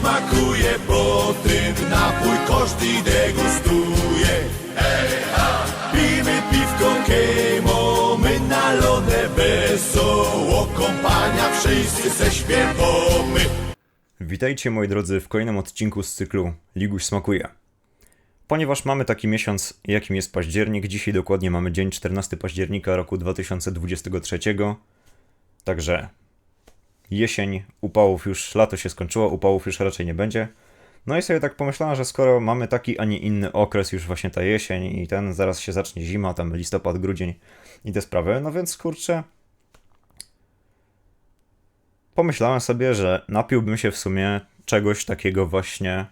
smakuje, bo ten napój każdy degustuje. Ej, ha! Pijmy piwko kejmo, my nalone wesoło, kompania wszyscy se śpiewamy. Witajcie moi drodzy w kolejnym odcinku z cyklu Liguś Smakuje. Ponieważ mamy taki miesiąc, jakim jest październik, dzisiaj dokładnie mamy dzień 14 października roku 2023, także jesień, upałów już, lato się skończyło, upałów już raczej nie będzie. No i sobie tak pomyślałem, że skoro mamy taki, a nie inny okres, już właśnie ta jesień i ten, zaraz się zacznie zima, tam listopad, grudzień i te sprawy, no więc kurczę, pomyślałem sobie, że napiłbym się w sumie czegoś takiego właśnie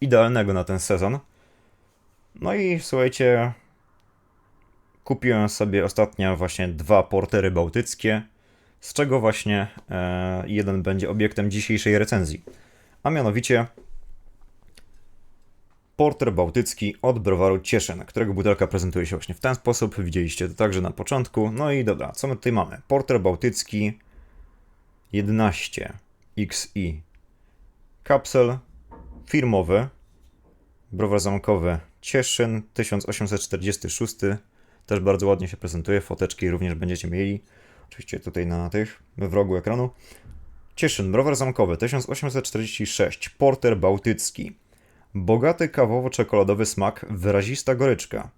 idealnego na ten sezon. No i słuchajcie, kupiłem sobie ostatnio właśnie dwa portery bałtyckie, z czego właśnie e, jeden będzie obiektem dzisiejszej recenzji. A mianowicie porter bałtycki od browaru Cieszyn, którego butelka prezentuje się właśnie w ten sposób. Widzieliście to także na początku. No i dobra, co my tutaj mamy? Porter bałtycki 11 XI. Kapsel firmowy. Browar zamkowy Cieszyn 1846. Też bardzo ładnie się prezentuje. Foteczki również będziecie mieli. Oczywiście tutaj na tych, w rogu ekranu. Cieszyn, browar zamkowy 1846. Porter bałtycki. Bogaty kawowo-czekoladowy smak, wyrazista goryczka.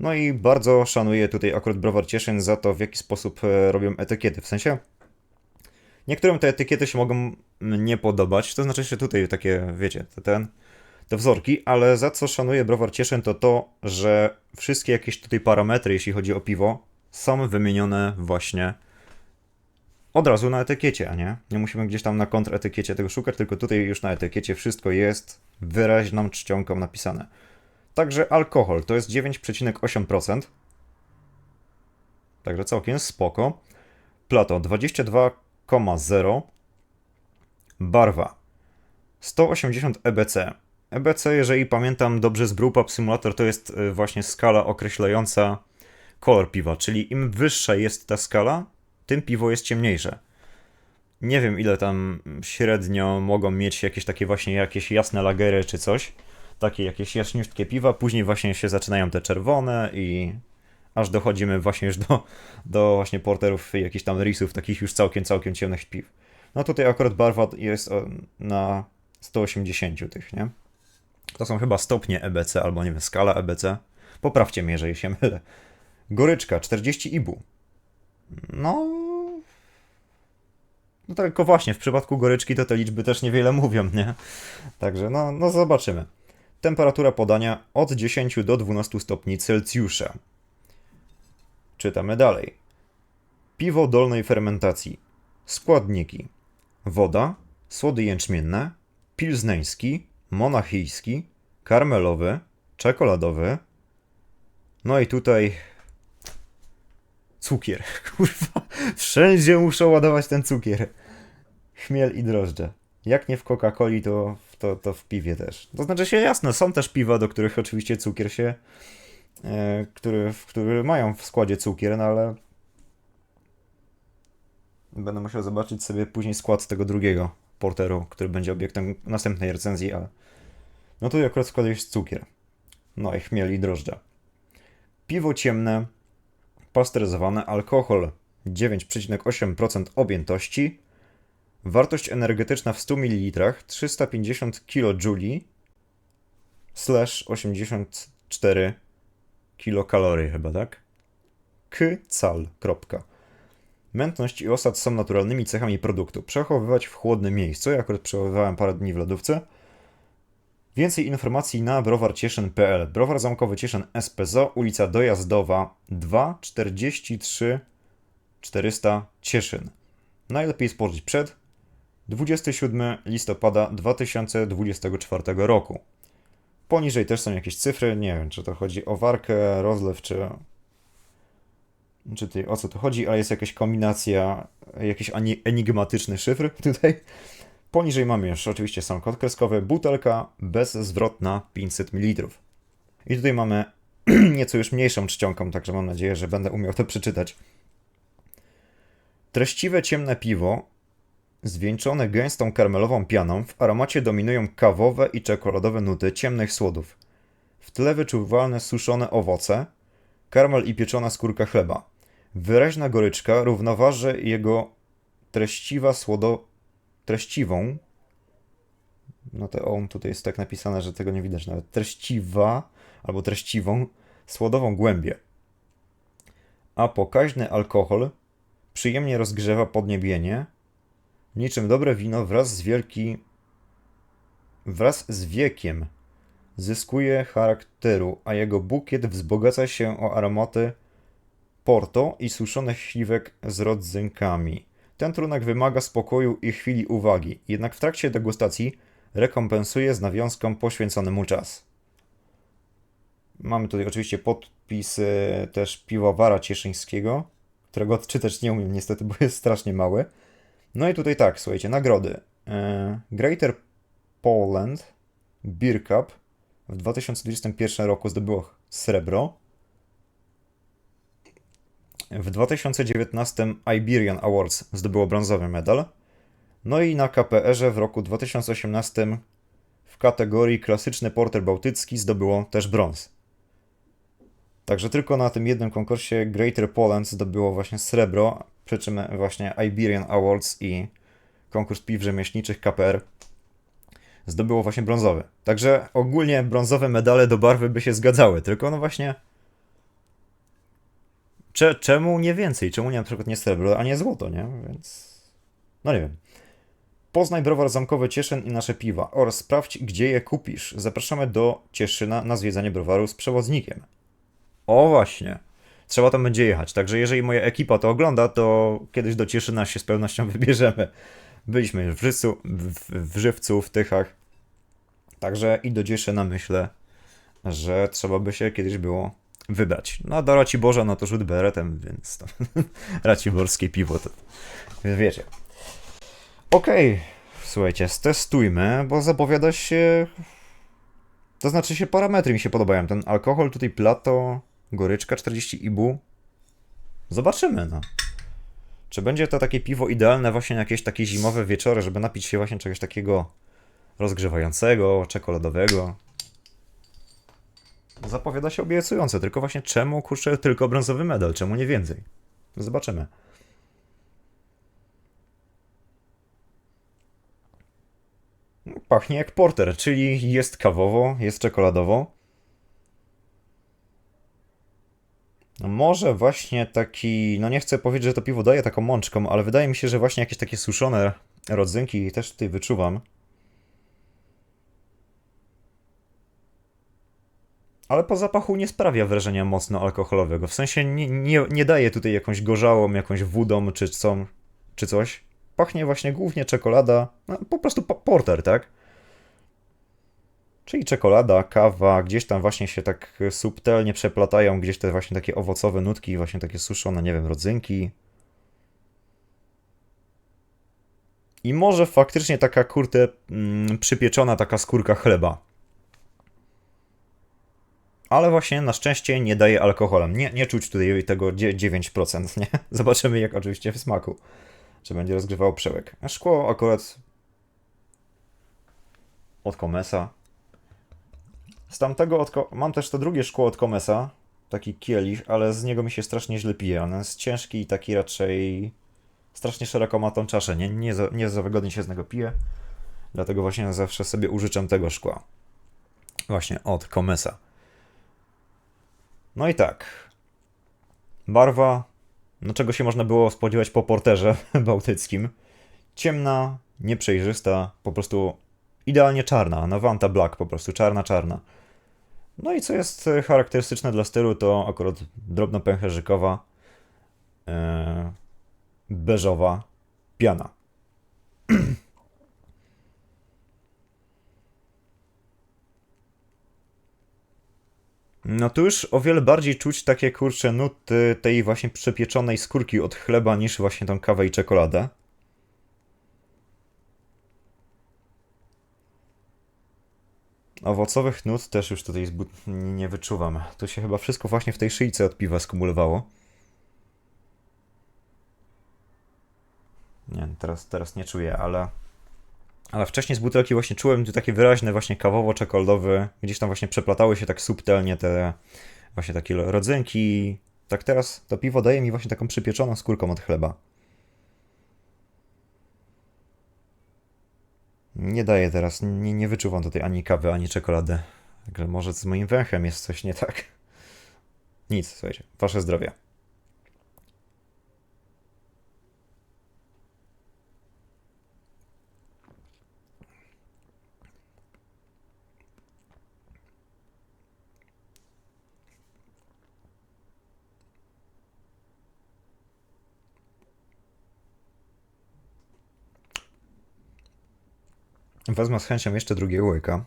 No i bardzo szanuję tutaj akurat browar Cieszyn za to, w jaki sposób e, robią etykiety. W sensie, Niektórym te etykiety się mogą nie podobać, to znaczy się tutaj takie, wiecie, te, ten, te wzorki, ale za co szanuję browar Cieszyn to to, że wszystkie jakieś tutaj parametry, jeśli chodzi o piwo, są wymienione właśnie od razu na etykiecie, a nie? Nie musimy gdzieś tam na kontretykiecie tego szukać, tylko tutaj już na etykiecie wszystko jest wyraźną czcionką napisane. Także alkohol to jest 9,8%. Także całkiem spoko. Plato 22,0. Barwa 180 EBC. EBC, jeżeli pamiętam dobrze z Brewpub Simulator, to jest y, właśnie skala określająca kolor piwa, czyli im wyższa jest ta skala, tym piwo jest ciemniejsze. Nie wiem ile tam średnio mogą mieć jakieś takie właśnie jakieś jasne lagery czy coś, takie jakieś jaśniutkie piwa, później właśnie się zaczynają te czerwone i aż dochodzimy właśnie już do, do właśnie porterów jakichś tam risów, takich już całkiem, całkiem ciemnych piw. No tutaj akurat barwa jest o, na 180 tych, nie? To są chyba stopnie EBC, albo nie wiem, skala EBC. Poprawcie mnie, jeżeli się mylę. Goryczka, 40 ibu. No... No tylko właśnie, w przypadku goryczki to te liczby też niewiele mówią, nie? Także no, no zobaczymy. Temperatura podania od 10 do 12 stopni Celsjusza. Czytamy dalej. Piwo dolnej fermentacji. Składniki: woda, słody jęczmienne, pilzneński, monachijski, karmelowy, czekoladowy. No i tutaj cukier. Kurwa, wszędzie muszą ładować ten cukier. Chmiel i drożdże. Jak nie w Coca-Coli, to, to, to w piwie też. To znaczy się jasne, są też piwa, do których oczywiście cukier się e, który, które mają w składzie cukier, no ale będę musiał zobaczyć sobie później skład tego drugiego porteru, który będzie obiektem następnej recenzji, ale no tu akurat w jest cukier. No i chmiel i drożdże. Piwo ciemne, pasteryzowane, alkohol 9,8% objętości, wartość energetyczna w 100 ml 350 kJ slash 84 kilokalorii chyba, tak? K-cal. Kropka. Mętność i osad są naturalnymi cechami produktu. Przechowywać w chłodnym miejscu. Ja akurat przechowywałem parę dni w lodówce. Więcej informacji na browarcieszyn.pl. Browar zamkowy Cieszyn SPZO, ulica Dojazdowa 2 43 400 Cieszyn. Najlepiej spożyć przed 27 listopada 2024 roku. Poniżej też są jakieś cyfry, nie wiem, czy to chodzi o warkę, rozlew, czy, czy ty, o co tu chodzi, ale jest jakaś kombinacja, jakiś enigmatyczny szyfr tutaj. Poniżej mamy już oczywiście sam kod kreskowy, butelka bezzwrotna 500 ml. I tutaj mamy nieco już mniejszą czcionką, także mam nadzieję, że będę umiał to przeczytać. Treściwe ciemne piwo zwieńczone gęstą karmelową pianą, w aromacie dominują kawowe i czekoladowe nuty ciemnych słodów. W tle wyczuwalne suszone owoce, karmel i pieczona skórka chleba. Wyraźna goryczka równoważy jego treściwa słodo... treściwą no to on tutaj jest tak napisane, że tego nie widać nawet. Treściwa albo treściwą, słodową głębię. A pokaźny alkohol przyjemnie rozgrzewa podniebienie, niczym dobre wino wraz z wielki wraz z wiekiem zyskuje charakteru, a jego bukiet wzbogaca się o aromaty porto i suszonych śliwek z rodzynkami. Ten trunek wymaga spokoju i chwili uwagi, jednak w trakcie degustacji rekompensuje z nawiązką poświęcony mu czas. Mamy tutaj oczywiście podpis też piwowara cieszyńskiego, którego odczytać nie umiem niestety, bo jest strasznie mały. No i tutaj tak, słuchajcie, nagrody. E, Greater Poland Beer Cup w 2021 roku zdobyło srebro. W 2019 Iberian Awards zdobyło brązowy medal. No i na KPR-ze w roku 2018 w kategorii klasyczny porter bałtycki zdobyło też brąz. Także tylko na tym jednym konkursie Greater Poland zdobyło właśnie srebro, przy czym właśnie Iberian Awards i konkurs piw rzemieślniczych KPR zdobyło właśnie brązowy. Także ogólnie brązowe medale do barwy by się zgadzały, tylko no właśnie cze, czemu nie więcej? Czemu nie na przykład nie srebro, a nie złoto, nie? Więc no nie wiem. Poznaj browar zamkowy Cieszyn i nasze piwa oraz sprawdź, gdzie je kupisz. Zapraszamy do Cieszyna na zwiedzanie browaru z przewodnikiem. O właśnie. Trzeba tam będzie jechać. Także jeżeli moja ekipa to ogląda, to kiedyś do Cieszyna się z pewnością wybierzemy. Byliśmy już w Żywcu, w, w, Żywcu, w Tychach. Także i do Cieszyna myślę, że trzeba by się kiedyś było wybrać. No a do Raciborza, no to rzut beretem, więc to raciborskie piwo to wiecie. Okej, słuchajcie, stestujmy, bo zapowiada się. To znaczy się parametry mi się podobają. Ten alkohol tutaj plato, goryczka 40 ibu. Zobaczymy, no. Czy będzie to takie piwo idealne właśnie na jakieś takie zimowe wieczory, żeby napić się właśnie czegoś takiego rozgrzewającego, czekoladowego? Zapowiada się obiecująco, tylko właśnie czemu kurczę tylko brązowy medal, czemu nie więcej? Zobaczymy. Pachnie jak porter, czyli jest kawowo, jest czekoladowo. No może właśnie taki, no nie chcę powiedzieć, że to piwo daje taką mączką, ale wydaje mi się, że właśnie jakieś takie suszone rodzynki też tutaj wyczuwam. Ale po zapachu nie sprawia wrażenia mocno alkoholowego. W sensie nie, nie, nie daje tutaj jakąś gorzałą, jakąś wódą czy, co, czy coś. Pachnie właśnie głównie czekolada, no, po prostu po porter, tak? Czyli czekolada, kawa, gdzieś tam właśnie się tak subtelnie przeplatają, gdzieś te właśnie takie owocowe nutki, właśnie takie suszone, nie wiem, rodzynki. I może faktycznie taka kurte mm, przypieczona taka skórka chleba. Ale właśnie na szczęście nie daje alkoholem. Nie, nie czuć tutaj tego 9%, nie? Zobaczymy jak oczywiście w smaku. Czy będzie rozgrywał przełek. A szkło akurat od Komesa. Z tamtego od Ko- mam też to drugie szkło od Komesa, taki kielich, ale z niego mi się strasznie źle pije. On jest ciężki i taki raczej strasznie szeroko ma tą czaszę. Nie, nie, za, nie za wygodnie się z niego pije. Dlatego właśnie zawsze sobie użyczam tego szkła. Właśnie od Komesa. No i tak. Barwa, no czego się można było spodziewać po porterze bałtyckim. Ciemna, nieprzejrzysta, po prostu idealnie czarna. Navanta Black, po prostu czarna, czarna. No i co jest e, charakterystyczne dla stylu, to akurat drobno pęcherzykowa, e, beżowa piana. No tu już o wiele bardziej czuć takie kurcze nuty tej właśnie przepieczonej skórki od chleba niż właśnie tą kawę i czekoladę. Owocowych nut też już tutaj nie wyczuwam. To się chyba wszystko właśnie w tej szyjce od piwa skumulowało. Nie, teraz, teraz nie czuję, ale. Ale wcześniej z butelki właśnie czułem tu takie wyraźne, właśnie kawowo-czekoladowy. Gdzieś tam właśnie przeplatały się tak subtelnie te właśnie takie rodzynki. Tak teraz to piwo daje mi właśnie taką przypieczoną skórką od chleba. Nie daje teraz, nie, nie wyczuwam tutaj ani kawy, ani czekolady. Także może z moim węchem jest coś nie tak. Nic, słuchajcie, wasze zdrowie. Wezmę z chęcią jeszcze drugiego łyka.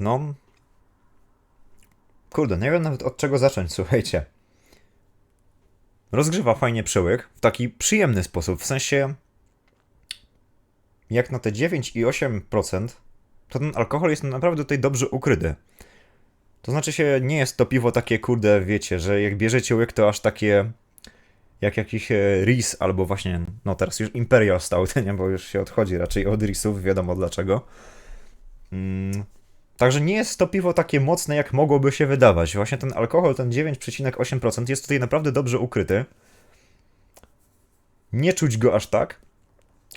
No. Kurde, nie wiem nawet od czego zacząć, słuchajcie. Rozgrzewa fajnie przełyk w taki przyjemny sposób, w sensie jak na te 9 i 8%, to ten alkohol jest naprawdę tutaj dobrze ukryty. To znaczy się, nie jest to piwo takie, kurde, wiecie, że jak bierzecie łyk, to aż takie jak jakiś e, Ris albo właśnie, no teraz już Imperial Stout, nie, bo już się odchodzi raczej od Risów, wiadomo dlaczego. Mm. Także nie jest to piwo takie mocne, jak mogłoby się wydawać. Właśnie ten alkohol, ten 9,8% jest tutaj naprawdę dobrze ukryty. Nie czuć go aż tak,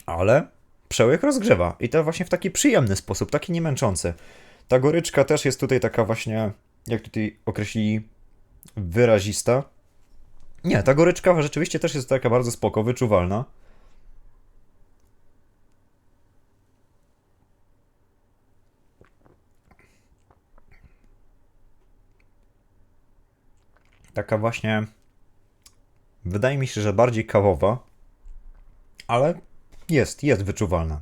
ale przełyk rozgrzewa. I to właśnie w taki przyjemny sposób, taki niemęczący. Ta goryczka też jest tutaj taka właśnie, jak tutaj określili, wyrazista. Nie, ta goryczka rzeczywiście też jest taka bardzo spoko, wyczuwalna. Taka właśnie, wydaje mi się, że bardziej kawowa, ale jest, jest wyczuwalna.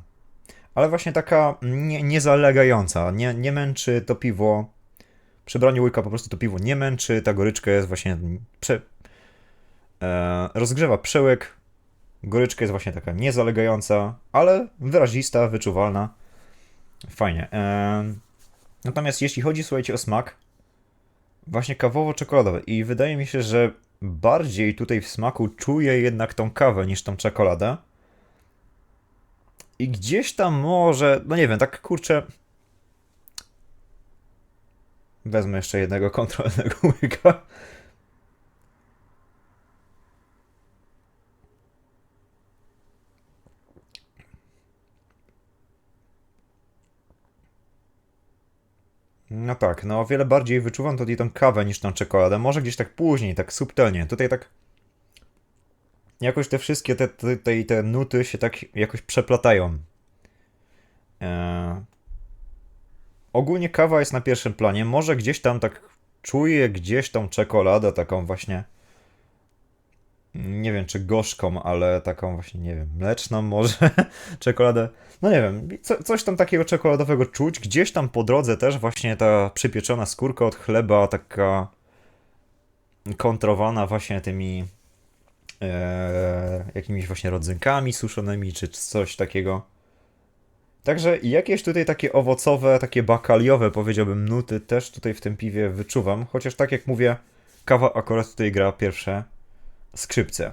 Ale właśnie taka nie, niezalegająca, nie, nie męczy to piwo. Przy braniu łyka po prostu to piwo nie męczy, ta goryczka jest właśnie prze, e, rozgrzewa przełyk. Goryczka jest właśnie taka niezalegająca, ale wyrazista, wyczuwalna. Fajnie. E, natomiast jeśli chodzi, słuchajcie, o smak, właśnie kawowo-czekoladowy i wydaje mi się, że bardziej tutaj w smaku czuję jednak tą kawę niż tą czekoladę. I gdzieś tam może, no nie wiem, tak kurczę. Wezmę jeszcze jednego kontrolnego łyka. No tak, no o wiele bardziej wyczuwam tutaj tą kawę niż tą czekoladę. Może gdzieś tak później, tak subtelnie. Tutaj tak jakoś te wszystkie te, te, te, nuty się tak jakoś przeplatają. Eee... Ogólnie kawa jest na pierwszym planie. Może gdzieś tam tak czuję gdzieś tą czekoladę, taką właśnie. Nie wiem, czy gorzką, ale taką właśnie, nie wiem, mleczną może czekoladę. No nie wiem, co, coś tam takiego czekoladowego czuć. Gdzieś tam po drodze też właśnie ta przypieczona skórka od chleba, taka kontrowana właśnie tymi e, jakimiś właśnie rodzynkami suszonymi, czy coś takiego. Także jakieś tutaj takie owocowe, takie bakaliowe, powiedziałbym, nuty też tutaj w tym piwie wyczuwam. Chociaż tak jak mówię, kawa akurat tutaj gra pierwsze skrzypce.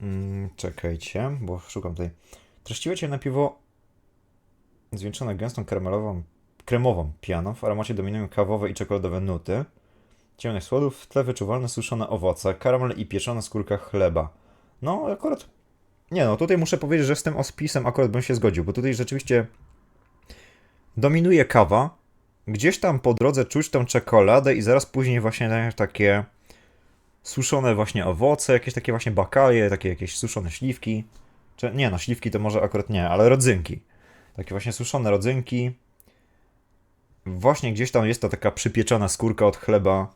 Mm, czekajcie, bo szukam tutaj. Treściwe na piwo zwieńczone gęstą karamelową, kremową pianą. W aromacie dominują kawowe i czekoladowe nuty. Ciemnych słodów, w tle wyczuwalne suszone owoce, karamel i pieczona skórka chleba. No, akurat... Nie no, tutaj muszę powiedzieć, że z tym ospisem akurat bym się zgodził, bo tutaj rzeczywiście dominuje kawa. Gdzieś tam po drodze czuć tą czekoladę i zaraz później właśnie takie suszone właśnie owoce, jakieś takie właśnie bakalie, takie jakieś suszone śliwki. Czy, nie, no śliwki to może akurat nie, ale rodzynki. Takie właśnie suszone rodzynki. Właśnie gdzieś tam jest ta taka przypieczona skórka od chleba.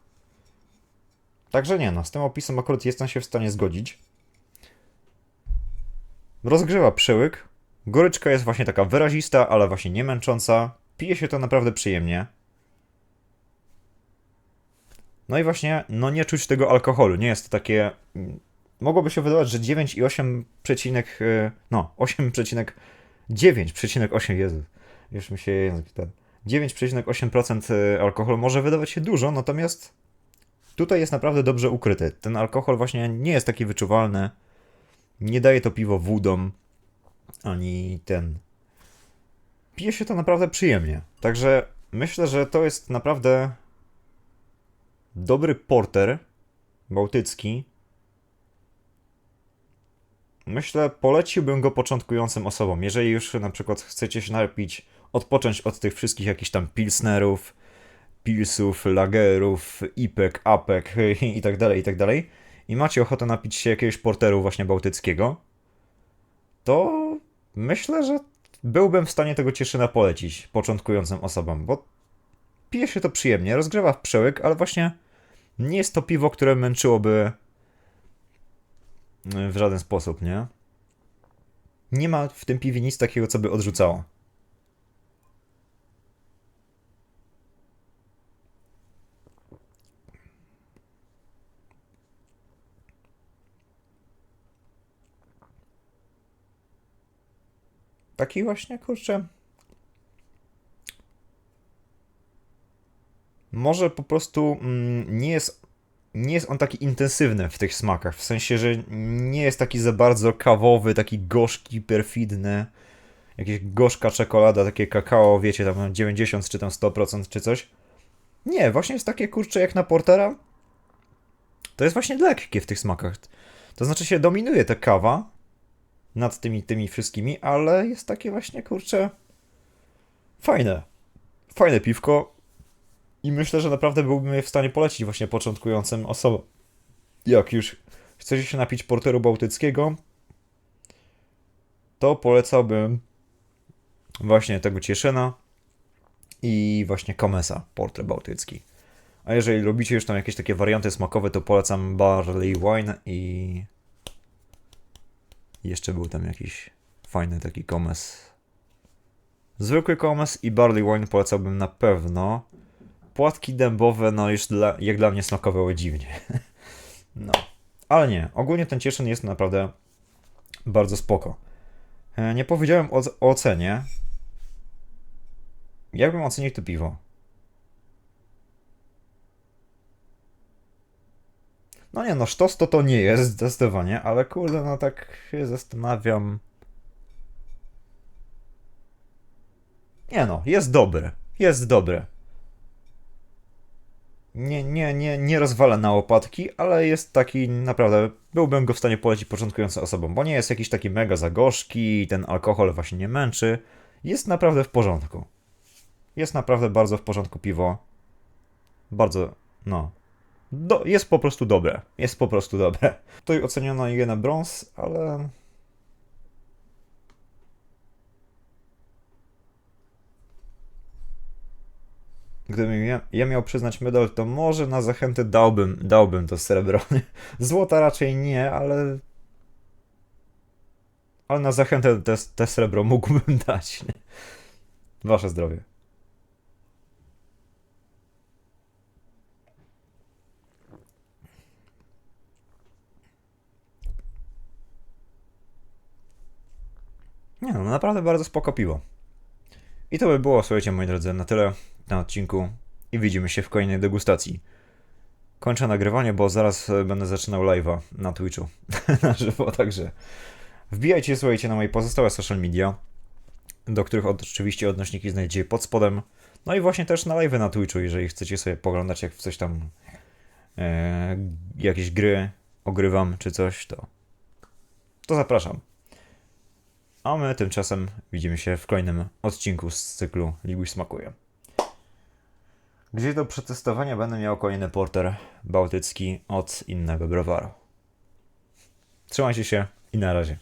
Także nie, no, z tym opisem akurat jestem się w stanie zgodzić. Rozgrzewa przełyk. Goryczka jest właśnie taka wyrazista, ale właśnie nie męcząca. Pije się to naprawdę przyjemnie. No i właśnie, no nie czuć tego alkoholu. Nie jest to takie. mm, Mogłoby się wydawać, że 9 i 8, przecinek, y, no 8,9,8 Jezu. Już mi się język ten. 9,8% y, alkoholu może wydawać się dużo, natomiast tutaj jest naprawdę dobrze ukryty. Ten alkohol właśnie nie jest taki wyczuwalny. Nie daje to piwo wódom, ani ten. Pije się to naprawdę przyjemnie. Także myślę, że to jest naprawdę dobry porter bałtycki. Myślę, poleciłbym go początkującym osobom. Jeżeli już na przykład chcecie się napić, odpocząć od tych wszystkich jakichś tam pilsnerów, pilsów, lagerów, ipek, apek i tak dalej, i tak dalej, i macie ochotę napić się jakiegoś porteru właśnie bałtyckiego, to myślę, że byłbym w stanie tego Cieszyna polecić początkującym osobom, bo pije się to przyjemnie, rozgrzewa w przełyk, ale właśnie nie jest to piwo, które męczyłoby w żaden sposób, nie? Nie ma w tym piwie nic takiego, co by odrzucało. Taki właśnie, kurczę. Może po prostu mm, nie jest nie jest on taki intensywny w tych smakach. W sensie, że nie jest taki za bardzo kawowy, taki gorzki, perfidny. Jakieś gorzka czekolada, takie kakao, wiecie, tam 90 czy tam 100% czy coś. Nie, właśnie jest takie kurcze jak na portera. To jest właśnie lekkie w tych smakach. To znaczy się dominuje ta kawa nad tymi, tymi wszystkimi, ale jest takie właśnie kurcze fajne. Fajne piwko, i myślę, że naprawdę byłbym je w stanie polecić właśnie początkującym osobom. Jak już chcecie się napić porteru bałtyckiego, to polecałbym właśnie tego Cieszyna i właśnie Komesa, porter bałtycki. A jeżeli lubicie już tam jakieś takie warianty smakowe, to polecam Barley Wine i jeszcze był tam jakiś fajny taki Komes. Zwykły Komes i Barley Wine polecałbym na pewno płatki dębowe, no już dla, jak dla mnie smakowały dziwnie. No. Ale nie, ogólnie ten Cieszyn jest naprawdę bardzo spoko. E, Nie powiedziałem o, o ocenie. Jak bym ocenił to piwo? No nie, no sztos to to nie jest zdecydowanie, ale kurde, no tak się zastanawiam. Nie no, jest dobre. Jest dobre nie, nie, nie, nie rozwala na łopatki, ale jest taki naprawdę, byłbym go w stanie polecić początkującym osobom, bo nie jest jakiś taki mega zagorzki, ten alkohol właśnie nie męczy. Jest naprawdę w porządku. Jest naprawdę bardzo w porządku piwo. Bardzo, no. Do, jest po prostu dobre. Jest po prostu dobre. Tutaj oceniono je na brąz, ale Gdybym ja, ja miał przyznać medal, to może na zachętę dałbym, dałbym to srebro. Złota raczej nie, ale. Ale na zachętę te, te srebro mógłbym dać. Nie? Wasze zdrowie. Nie no, naprawdę bardzo spoko piwo. I to by było, słuchajcie, moi drodzy, na tyle na odcinku i widzimy się w kolejnej degustacji. Kończę nagrywanie, bo zaraz e, będę zaczynał live'a na Twitchu na żywo, także wbijajcie, słuchajcie, na moje pozostałe social media, do których oczywiście odnośniki znajdziecie pod spodem. No i właśnie też na live'y na Twitchu, jeżeli chcecie sobie poglądać, jak w coś tam e, jakieś gry ogrywam czy coś, to to zapraszam. A my tymczasem widzimy się w kolejnym odcinku z cyklu Liguś Smakuje. Gdzie do przetestowania będę miał kolejny porter bałtycki od innego browaru. Trzymajcie się i na razie.